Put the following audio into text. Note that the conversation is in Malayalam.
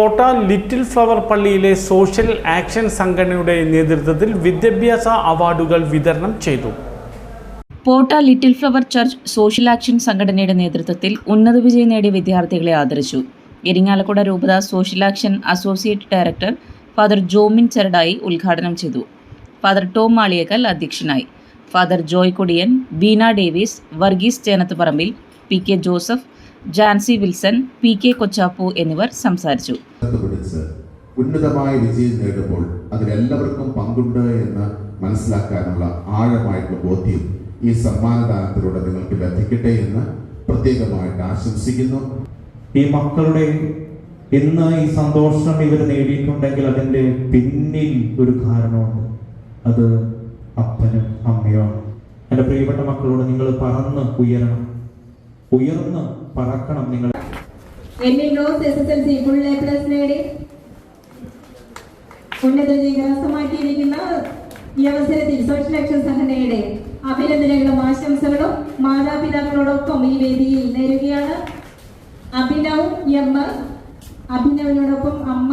പോട്ട ലിറ്റിൽ ഫ്ലവർ പള്ളിയിലെ സോഷ്യൽ ആക്ഷൻ സംഘടനയുടെ നേതൃത്വത്തിൽ വിദ്യാഭ്യാസ അവാർഡുകൾ വിതരണം ചെയ്തു. Potta Little Flower church social action സംഘടനയുടെ നേതൃത്വത്തിൽ ഉന്നത വിജയം നേടിയ വിദ്യാർത്ഥികളെ ആദരിച്ചു. എരിങ്ങാലക്കുട രൂപത social action associate director father Jomin Cheradai ഉദ്ഘാടനം ചെയ്തു. ഫാദർ ടോം മാളിയക്കൽ അധ്യക്ഷനായി. Father Joy Kodiyan Beena Davis Varghese Chenathuparambil P K Joseph Jancy Wilson P K Kochappu എന്നിവർ സംസാരിച്ചു. ഉന്നതമായ വിജയം നേടുമ്പോൾ അതിലെല്ലാവർക്കും പങ്കുണ്ട് എന്ന് മനസ്സിലാക്കാനുള്ള ആഴമായിട്ടുള്ള ബോധ്യം ഈ സമ്മാനദാനത്തിലൂടെ നിങ്ങൾക്ക് ലഭിക്കട്ടെ എന്ന് പ്രത്യേകമായിട്ട് ആശംസിക്കുന്നു. ഈ മക്കളുടെ ഇന്ന് ഈ സന്തോഷം ഇവർ നേടിയിട്ടുണ്ടെങ്കിൽ അതിന്റെ പിന്നിൽ ഒരു കാരണമുണ്ട്. അത് അപ്പനും അമ്മയുമാണ്. എന്റെ പ്രിയപ്പെട്ട മക്കളോട് നിങ്ങൾ പറന്ന് ഉയരണം. ഉയർന്ന് പറക്കണം നിങ്ങൾ ഉന്നത ഈ അവസരത്തിൽ സോഷ്യൽ അഭിനന്ദനങ്ങളും ആശംസകളും മാതാപിതാക്കളോടൊപ്പം ഈ വേദിയിൽ നേരുകയാണ്. അഭിനവ് എം അഭിനവിനോടൊപ്പം അമ്മ